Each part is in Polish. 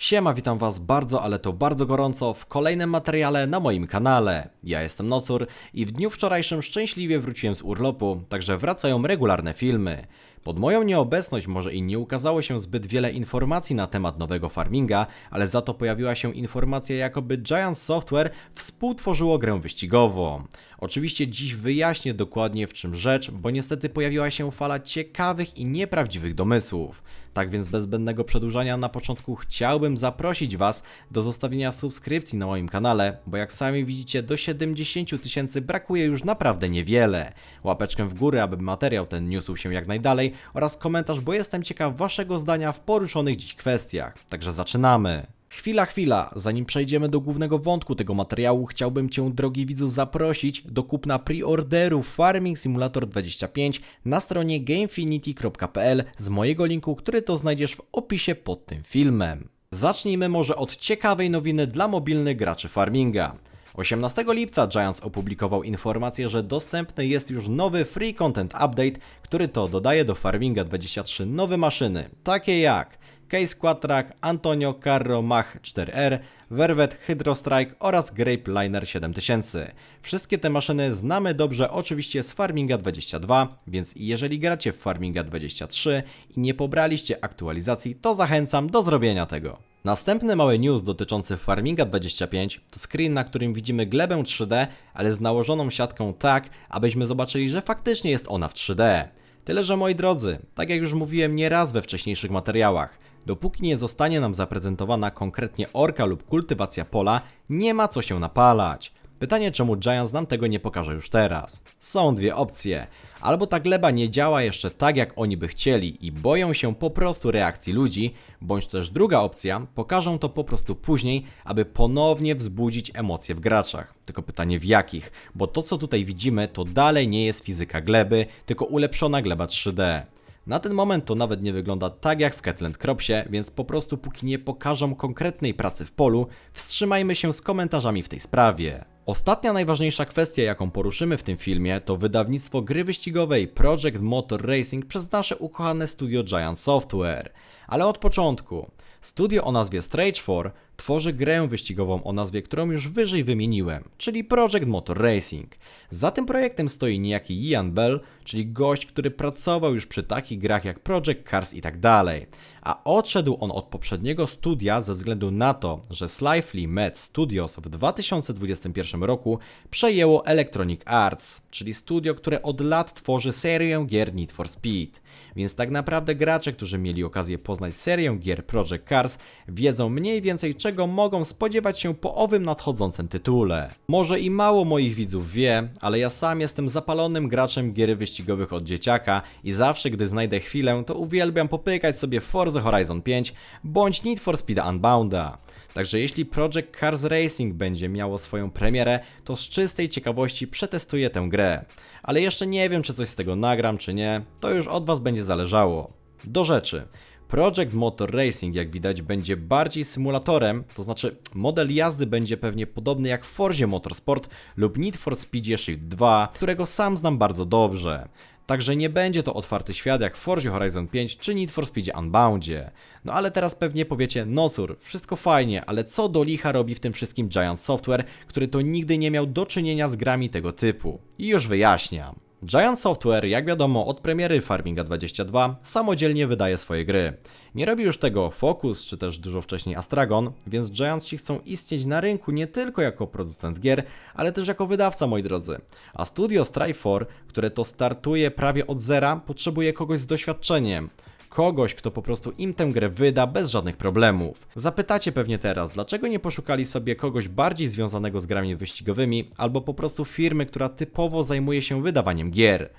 Siema, witam Was bardzo, ale to bardzo gorąco w kolejnym materiale na moim kanale. Ja jestem Nocur i w dniu wczorajszym szczęśliwie wróciłem z urlopu, także wracają regularne filmy. Pod moją nieobecność może i nie ukazało się zbyt wiele informacji na temat nowego farminga, ale za to pojawiła się informacja jakoby Giant Software współtworzyło grę wyścigową. Oczywiście dziś wyjaśnię dokładnie w czym rzecz, bo niestety pojawiła się fala ciekawych i nieprawdziwych domysłów. Tak więc bez zbędnego przedłużania na początku chciałbym zaprosić Was do zostawienia subskrypcji na moim kanale, bo jak sami widzicie do 70 tysięcy brakuje już naprawdę niewiele. Łapeczkę w górę, aby materiał ten niósł się jak najdalej oraz komentarz, bo jestem ciekaw Waszego zdania w poruszonych dziś kwestiach. Także zaczynamy. Chwila, chwila, zanim przejdziemy do głównego wątku tego materiału, chciałbym Cię, drogi widzu, zaprosić do kupna preorderu Farming Simulator 25 na stronie gamefinity.pl z mojego linku, który to znajdziesz w opisie pod tym filmem. Zacznijmy może od ciekawej nowiny dla mobilnych graczy Farminga. 18 lipca Giants opublikował informację, że dostępny jest już nowy Free Content Update, który to dodaje do Farminga 23 nowe maszyny, takie jak Case Quattrack, Antonio Carro Mach 4R, Vervet Hydro Strike oraz Grape Liner 7000. Wszystkie te maszyny znamy dobrze oczywiście z Farminga 22, więc jeżeli gracie w Farminga 23 i nie pobraliście aktualizacji, to zachęcam do zrobienia tego. Następny mały news dotyczący Farminga 25 to screen, na którym widzimy glebę 3D, ale z nałożoną siatką tak, abyśmy zobaczyli, że faktycznie jest ona w 3D. Tyle, że moi drodzy, tak jak już mówiłem nieraz we wcześniejszych materiałach, dopóki nie zostanie nam zaprezentowana konkretnie orka lub kultywacja pola, nie ma co się napalać. Pytanie, czemu Giants nam tego nie pokaże już teraz? Są dwie opcje. Albo ta gleba nie działa jeszcze tak, jak oni by chcieli i boją się po prostu reakcji ludzi, bądź też druga opcja, pokażą to po prostu później, aby ponownie wzbudzić emocje w graczach. Tylko pytanie w jakich, bo to co tutaj widzimy to dalej nie jest fizyka gleby, tylko ulepszona gleba 3D. Na ten moment to nawet nie wygląda tak jak w Catland Cropsie, więc po prostu póki nie pokażą konkretnej pracy w polu, wstrzymajmy się z komentarzami w tej sprawie. Ostatnia najważniejsza kwestia, jaką poruszymy w tym filmie, to wydawnictwo gry wyścigowej Project Motor Racing przez nasze ukochane studio Giant Software. Ale od początku. Studio o nazwie Strage 4 tworzy grę wyścigową o nazwie, którą już wyżej wymieniłem, czyli Project Motor Racing. Za tym projektem stoi niejaki Ian Bell, czyli gość, który pracował już przy takich grach jak Project Cars i tak dalej. A odszedł on od poprzedniego studia ze względu na to, że Slyfly Med Studios w 2021 roku przejęło Electronic Arts, czyli studio, które od lat tworzy serię gier Need for Speed. Więc tak naprawdę gracze, którzy mieli okazję poznać serię gier Project Cars, wiedzą mniej więcej czego mogą spodziewać się po owym nadchodzącym tytule. Może i mało moich widzów wie, ale ja sam jestem zapalonym graczem gier wyścigowych od dzieciaka i zawsze gdy znajdę chwilę, to uwielbiam popykać sobie Forza Horizon 5 bądź Need for Speed Unbounda. Także jeśli Project Cars Racing będzie miało swoją premierę, to z czystej ciekawości przetestuję tę grę. Ale jeszcze nie wiem, czy coś z tego nagram, czy nie, to już od Was będzie zależało. Do rzeczy. Project Motor Racing, jak widać, będzie bardziej symulatorem, to znaczy model jazdy będzie pewnie podobny jak w Forzie Motorsport lub Need for Speedzie Shift 2, którego sam znam bardzo dobrze. Także nie będzie to otwarty świat jak w Forzie Horizon 5 czy Need for Speedzie Unboundzie. No ale teraz pewnie powiecie, Nosur, wszystko fajnie, ale co do licha robi w tym wszystkim Giant Software, który to nigdy nie miał do czynienia z grami tego typu? I już wyjaśniam. Giant Software, jak wiadomo, od premiery Farminga 22 samodzielnie wydaje swoje gry. Nie robi już tego Focus, czy też dużo wcześniej Astragon, więc Giants ci chcą istnieć na rynku nie tylko jako producent gier, ale też jako wydawca, moi drodzy. A studio Strive4, które to startuje prawie od zera, potrzebuje kogoś z doświadczeniem kogoś, kto po prostu im tę grę wyda bez żadnych problemów. Zapytacie pewnie teraz, dlaczego nie poszukali sobie kogoś bardziej związanego z grami wyścigowymi, albo po prostu firmy, która typowo zajmuje się wydawaniem gier.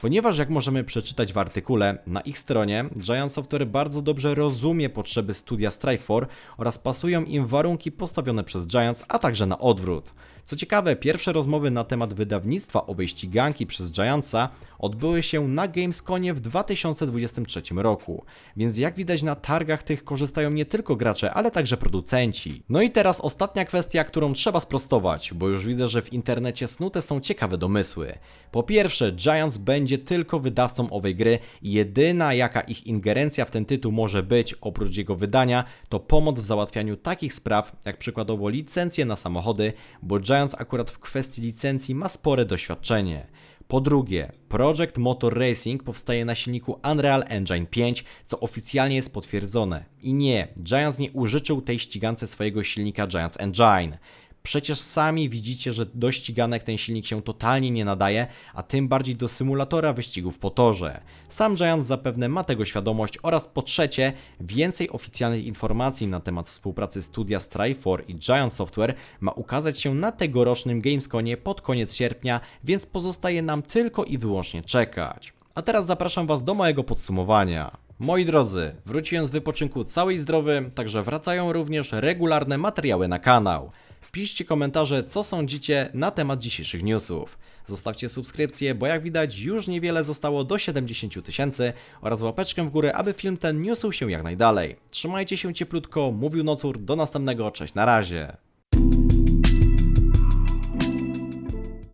Ponieważ jak możemy przeczytać w artykule, na ich stronie Giant Software bardzo dobrze rozumie potrzeby studia Strive4 oraz pasują im warunki postawione przez Giants, a także na odwrót. Co ciekawe, pierwsze rozmowy na temat wydawnictwa owej ściganki przez Giantsa odbyły się na Gamesconie w 2023 roku, więc jak widać na targach tych korzystają nie tylko gracze, ale także producenci. No i teraz ostatnia kwestia, którą trzeba sprostować, bo już widzę, że w internecie snute są ciekawe domysły. Po pierwsze, Giants będzie tylko wydawcą owej gry i jedyna jaka ich ingerencja w ten tytuł może być, oprócz jego wydania, to pomoc w załatwianiu takich spraw, jak przykładowo licencje na samochody, bo Giants akurat w kwestii licencji ma spore doświadczenie. Po drugie, Project Motor Racing powstaje na silniku Unreal Engine 5, co oficjalnie jest potwierdzone. I nie, Giants nie użyczył tej ścigance swojego silnika Giants Engine. Przecież sami widzicie, że do ściganek ten silnik się totalnie nie nadaje, a tym bardziej do symulatora wyścigów po torze. Sam Giants zapewne ma tego świadomość oraz po trzecie, więcej oficjalnych informacji na temat współpracy studia Strikefor i Giant Software ma ukazać się na tegorocznym Gamesconie pod koniec sierpnia, więc pozostaje nam tylko i wyłącznie czekać. A teraz zapraszam Was do mojego podsumowania. Moi drodzy, wróciłem z wypoczynku cały i zdrowy, także wracają również regularne materiały na kanał. Piszcie komentarze, co sądzicie na temat dzisiejszych newsów. Zostawcie subskrypcję, bo jak widać już niewiele zostało do 70 000 tysięcy oraz łapeczkę w górę, aby film ten niósł się jak najdalej. Trzymajcie się cieplutko, mówił Nocur, do następnego, cześć na razie.